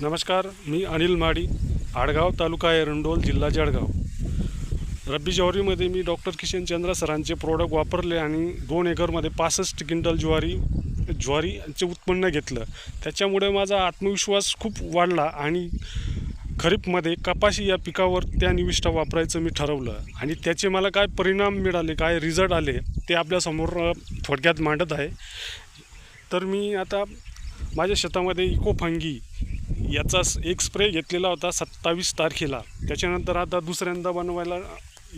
नमस्कार मी अनिल माडी आडगाव तालुका एरंडोल जिल्हा जळगाव. रब्बी ज्वारीमध्ये मी डॉक्टर किशन चंद्र सरांचे प्रोडक्ट वापरले आणि दोन एकरमध्ये पासष्ट क्विंटल ज्वारी ज्वारीचे उत्पन्न घेतलं. त्याच्यामुळे माझा आत्मविश्वास खूप वाढला आणि खरीपमध्ये कपाशी या पिकावर त्या निविष्ठा वापरायचं मी ठरवलं. आणि त्याचे मला काय परिणाम मिळाले काय रिझल्ट आले ते आपल्यासमोर थोडक्यात मांडत आहे. तर मी आता माझ्या शेतामध्ये इको फंगी याचा एक स्प्रे घेतलेला होता सत्तावीस तारखेला. त्याच्यानंतर आता दुसऱ्यांदा बनवायला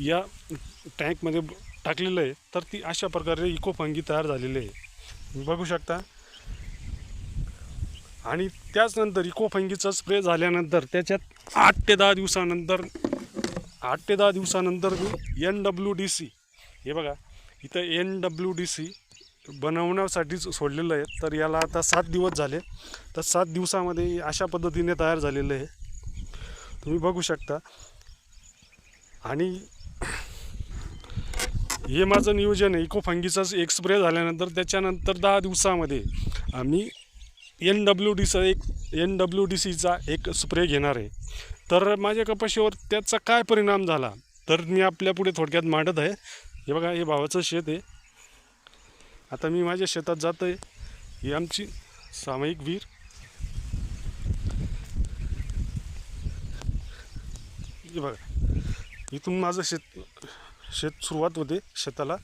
या टँकमध्ये टाकलेलं आहे. तर ती अशा प्रकारे इको तयार झालेली आहे. तुम्ही बघू शकता. आणि त्याचनंतर इको फंगीचा स्प्रे झाल्यानंतर त्याच्यात आठ ते दहा दिवसानंतर आठ ते दहा दिवसानंतर मी एन डब्ल्यू डी सी हे बघा इथं एन डब्ल्यू डी सी बनवण्यासाठीच सोडलेलं आहे. तर याला आता सात दिवस झाले. तर सात दिवसामध्ये अशा पद्धतीने तयार झालेलं आहे. तुम्ही बघू शकता. आणि हे माझं नियोजन आहे. इको फंगीचाच एक स्प्रे झाल्यानंतर त्याच्यानंतर दहा दिवसामध्ये आम्ही एन डब्ल्यू डीचा एक एन डब्ल्यू डी सीचा एक स्प्रे घेणार आहे. तर माझ्या कपाशीवर त्याचा काय परिणाम झाला? तर मी आपल्या पुढे थोडक्यात मांडत आहे. हे बघा हे भावाचं शेत आहे. आता मी माझ्या शेतात जात आहे ही आमची सामायिक वीर बघा इथून माझं शेत शेत सुरुवात होते शेताला.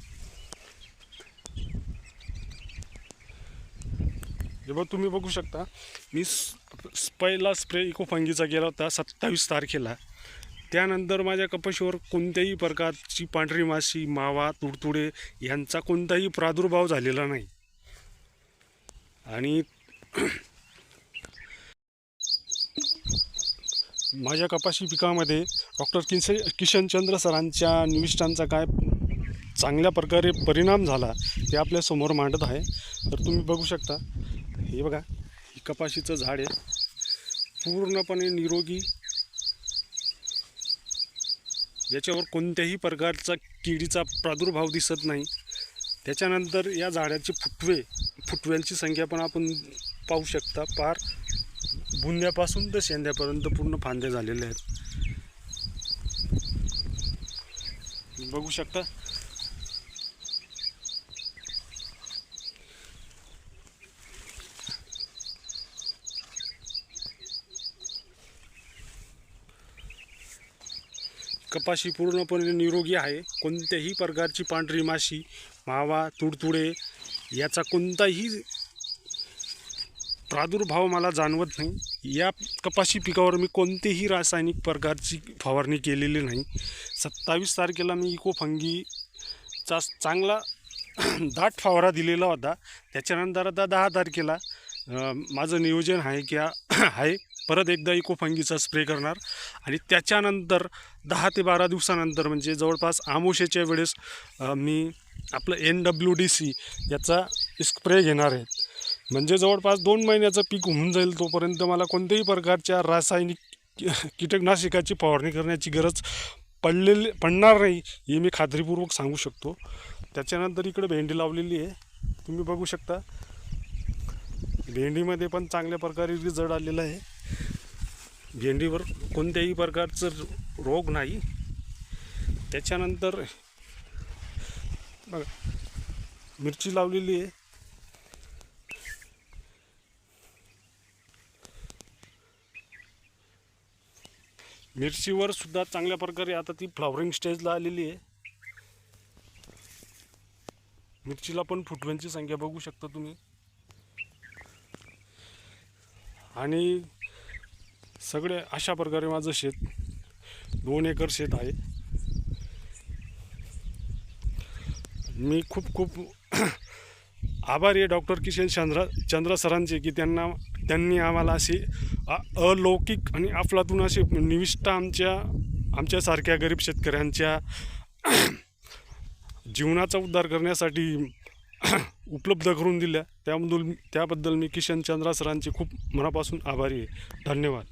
हे बघ तुम्ही बघू शकता मी स- पहिला स्प्रे इको फंगीचा केला होता सत्तावीस तारखेला. त्यानंतर माझ्या कपाशीवर कोणत्याही प्रकारची पांढरी माशी मावा तुडतुडे यांचा कोणताही प्रादुर्भाव झालेला नाही. आणि माझ्या कपाशी पिकामध्ये डॉक्टर किसे किशनचंद्र सरांच्या निविष्टांचा काय चांगल्या प्रकारे परिणाम झाला ते आपल्यासमोर मांडत आहे. तर तुम्ही बघू शकता. हे बघा ही कपाशीचं झाड आहे. पूर्णपणे निरोगी याच्यावर कोणत्याही प्रकारचा किडीचा प्रादुर्भाव दिसत नाही. त्याच्यानंतर या झाडाचे फुटवे फुटव्यांची संख्या पण आपण पाहू शकता. पार बुंद्यापासून ते शेंद्यापर्यंत पूर्ण फांद्या झालेल्या आहेत. बघू शकता. कपाशी पूर्णपणे निरोगी आहे. कोणत्याही प्रकारची पांढरी माशी मावा तुडतुडे याचा कोणताही प्रादुर्भाव मला जाणवत नाही. या कपाशी पिकावर मी कोणतेही रासायनिक प्रकारची फवारणी केलेली नाही. सत्तावीस तारखेला मी इको फंगीचा चांगला दाट फवारा दिलेला होता. त्याच्यानंतर आता दहा तारखेला माझं नियोजन आहे की आहे. परत एकदा इको फंगीचा स्प्रे करणार. आणि त्याच्यानंतर दहा ते बारा दिवसानंतर म्हणजे जवळपास आमोशेच्या वेळेस मी आपलं एन डब्ल्यू डी सी याचा स्प्रे घेणार आहे. म्हणजे जवळपास दोन महिन्याचं पीक होऊन जाईल तोपर्यंत मला कोणत्याही प्रकारच्या रासायनिक कीटकनाशकाची फवारणी करण्याची गरज पडलेली पडणार नाही हे मी खात्रीपूर्वक सांगू शकतो. त्याच्यानंतर इकडे भेंडी लावलेली आहे. तुम्ही बघू शकता. भेंडीमध्ये पण चांगल्या प्रकारे रिझल्ट आलेला आहे. भेंडीवर कोणत्याही प्रकारचं रोग नाही. त्याच्यानंतर बघा मिरची लावलेली आहे. मिरचीवर सुद्धा चांगल्या प्रकारे आता ती फ्लॉवरिंग स्टेजला आलेली आहे. मिरचीला पण फुटव्यांची संख्या बघू शकता तुम्ही. आणि सगळे अशा प्रकारे माझं शेत दोन एकर शेत आहे. मी खूप खूप आभारी आहे डॉक्टर किशन चंद्र चंद्र सरांचे की त्यांना त्यांनी आम्हाला असे अलौकिक आणि अफलातून असे निविष्ठा आमच्या आमच्यासारख्या गरीब शेतकऱ्यांच्या जीवनाचा उद्धार करण्यासाठी उपलब्ध करून दिल्या. त्यामधून त्याबद्दल मी किशन चंद्रा सरांचे खूप मनापासून आभारी आहे. धन्यवाद.